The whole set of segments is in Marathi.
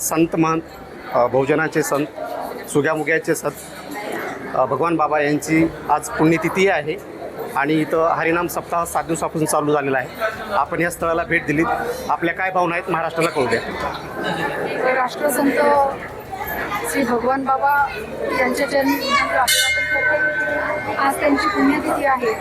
संत महंत भोजनाचे बहुजनाचे संत सुग्यामुग्याचे संत. भगवान बाबा यांची आज पुण्यतिथी आहे आणि इथं हरिनाम सप्ताह सात दिवसापासून चालू झालेला आहे. आपण या स्थळाला भेट दिली आपल्या काय भावना आहेत महाराष्ट्राला कळू द्या. राष्ट्रसंत श्री भगवान बाबा यांच्या जन्म आज त्यांची पुण्यतिथी आहे.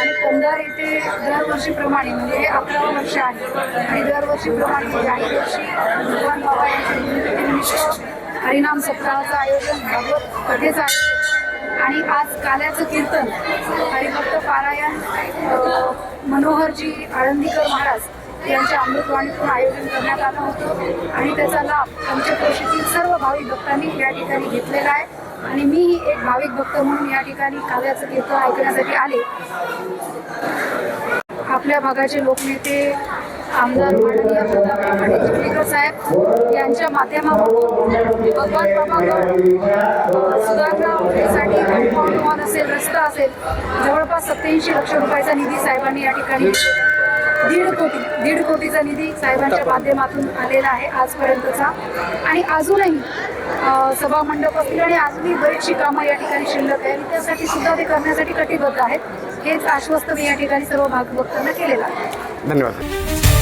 आणि कंदार येथे दरवर्षीप्रमाणे म्हणजे हे अकरावं वर्ष आहे. आणि दरवर्षीप्रमाणे म्हणजे काही वर्षी भगवान बाबा यांच्या पुण्यतिथीनिमित्त हरिनाम सप्ताहाचं आयोजन भागवत कथेचं आयोजन आणि आज काल्याचं कीर्तन हरिभक्त पारायण मनोहरजी आळंदीकर महाराज यांच्या अमृतवाणीतून आयोजन करण्यात आलं होतं. आणि त्याचा लाभ आमच्या कृषीतील सर्व भाविक भक्तांनी या ठिकाणी घेतलेला आहे. आणि मीही एक भाविक भक्त म्हणून या ठिकाणी काव्याचं कीर्तन ऐकण्यासाठी आले. आपल्या भागाचे लोकनेते आमदार माननीय प्रतापराव चिखलीकर साहेब यांच्या माध्यमातून भगवान बाबा सुधारणासाठी कंपाऊंड वॉल असेल रस्ता असेल जवळपास सत्याऐंशी लक्ष रुपयाचा निधी साहेबांनी या ठिकाणी दीड कोटी दीड कोटीचा निधी साहेबांच्या माध्यमातून आलेला आहे आजपर्यंतचा. आणि अजूनही सभा मंडप असतील आणि अजूनही बरीचशी कामं या ठिकाणी शिल्लक आहे आणि त्यासाठी सुद्धा ते करण्यासाठी कटिबद्ध आहेत. हेच आश्वस्त मी या ठिकाणी सर्व भागभक्तांना केलेलं आहे. धन्यवाद.